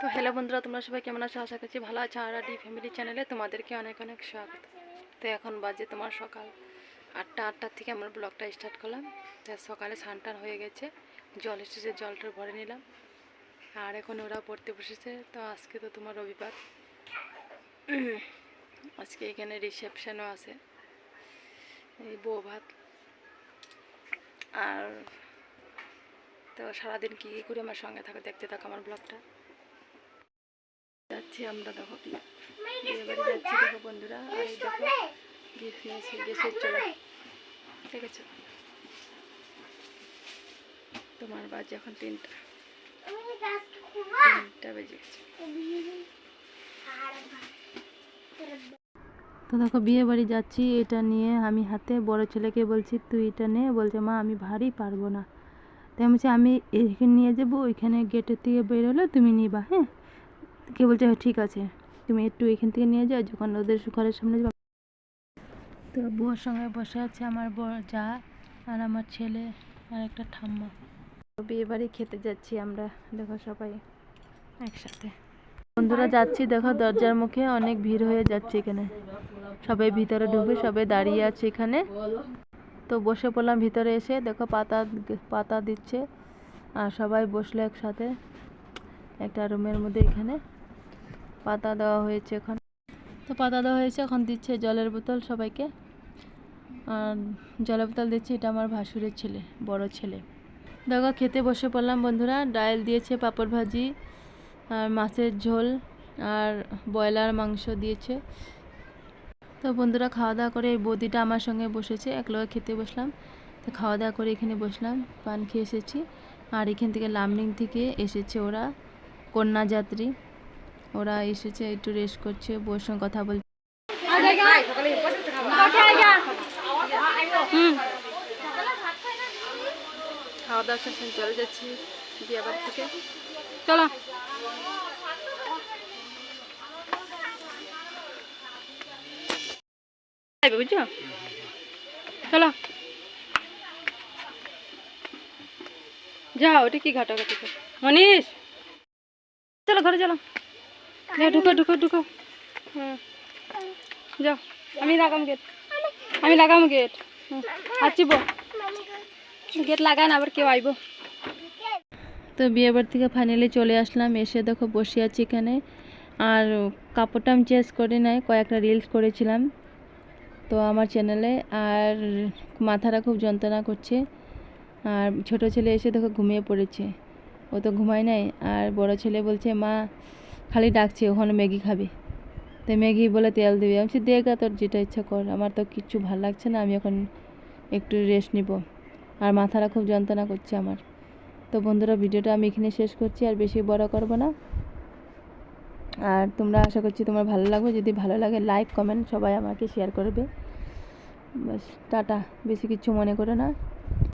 তো হ্যালো বন্ধুরা, তোমরা সবাই কেমন আছো? আশা করছি ভালো আছো। আর ডি ফ্যামিলি চ্যানেলে তোমাদেরকে অনেক অনেক স্বাগত। তো এখন বাজে তোমার সকাল আটটা, আটটার থেকে আমরা ব্লগটা স্টার্ট করলাম। তো সকালে স্নান হয়ে গেছে, জল এসেছে, জলটা ভরে নিলাম। আর এখন ওরা পড়তে বসেছে। তো আজকে তো তোমার রবিবার। আজকে এখানে রিসেপশনও আছে। এই বউ ভাত। আর তো সারাদিন কী কী করে? আমার সঙ্গে থাকো, দেখতে থাকো আমার ব্লগটা। যাচ্ছি আমরা দেখো বিয়ে বাড়ি যাচ্ছি দেখো বন্ধুরা আর এই দেখো গিফট নিয়েছি গেছে চলো ঠিক আছে। তোমার বাজে এখন তিনটা। তিনটা বেজে গেছে। তো দেখো বিয়ে বাড়ি যাচ্ছি এটা নিয়ে আমি হাতে বড় ছেলেকে বলছি তুই এটা নে। বলছে মা আমি ভারী পারব না। তাই বলছি আমি এখানে নিয়ে যাব ওইখানে গেটের থেকে বেরোলে তুমি নিবা হ্যাঁ? কে বলছে হ্যাঁ ঠিক আছে তুমি একটু এখান থেকে নিয়ে যাও যখন ওদের ঘরের সামনে যাব। তো বউর সঙ্গে বসে আছে আমার বড় যা আর আমার ছেলে আর একটা ঠাম্মা। তো বিয়ে বাড়ি খেতে যাচ্ছি আমরা দেখো সবাই একসাথে। বন্ধুরা যাচ্ছি দেখো দরজার মুখে অনেক ভিড় হয়ে যাচ্ছে এখানে। সবাই ভিতরে ঢুকে সবাই দাঁড়িয়ে আছে এখানে। তো বসে পড়লাম ভিতরে এসে দেখো পাতা পাতা দিচ্ছে। আর সবাই বসল একসাথে একটা রুমের মধ্যে এখানে। পাতা দেওয়া হয়েছে এখন। তো পাতা দেওয়া হয়েছে, এখন দিচ্ছে জলের বোতল সবাইকে। আর জলের বোতল দিচ্ছে এটা আমার ভাসুরের ছেলে, বড় ছেলে। দেখো, খেতে বসে পড়লাম বন্ধুরা ডাল দিয়েছে, পাপড় ভাজি, আর মাছের ঝোল, আর ব্রয়লার মাংস দিয়েছে। তো বন্ধুরা, খাওয়া দাওয়া করে এই বৌদিটা আমার সঙ্গে বসেছে, এক লগে খেতে বসলাম। তো খাওয়া দাওয়া করে এখানে বসলাম, পান খেয়ে এসেছি। আর এখান থেকে লামডিং থেকে এসেছে ওরা, কন্যাযাত্রী। ওরা এসেছে একটু রেস্ট করছে বউর সঙ্গে কথা বলছে খাওয়া দাওয়া শেষে চলে যাচ্ছি বিয়ে থেকে চলো। বুঝছ? চলো। যাও ওটা কি ঘাটাঘাটি? মনীষ! চলো ঘরে চলো। যাও ঢুকো ঢুকো ঢুকো। হুম। যাও আমি লাগাম গেট আমি লাগাম গেট গেট লাগান আবার কেউ আইব। তো বিয়ে বাড়ি থেকে ফাইনালি চলে আসলাম এসে দেখো বসে আছি এখানে। আর কাপড়টা আমি চেঞ্জ করে নাই কয়েকটা রিলস করেছিলাম তো আমার চ্যানেলে আর মাথাটা খুব যন্ত্রণা করছে। আর ছোট ছেলে এসে দেখো ঘুমিয়ে পড়েছে। ও তো ঘুমায় নাই। আর বড় ছেলে বলছে মা খালি ডাকছে, ওখানে ম্যাগি খাবে। তো ম্যাগি বলে তেল দিবি। আমি বলছি, দেখ তোর যেটা ইচ্ছা কর। আমার তো কিচ্ছু ভালো লাগছে না, আমি এখন একটু রেস্ট নিব। আর মাথাটা খুব যন্ত্রণা করছে আমার। তো বন্ধুরা, ভিডিওটা আমি এখানে শেষ করছি, আর বেশি বড় করব না। আর তোমরা আশা করছি তোমার ভালো লাগবে। যদি ভালো লাগে লাইক কমেন্ট সবাই আমাকে শেয়ার করবে। বাস টাটা। বেশি কিছু মনে করে না।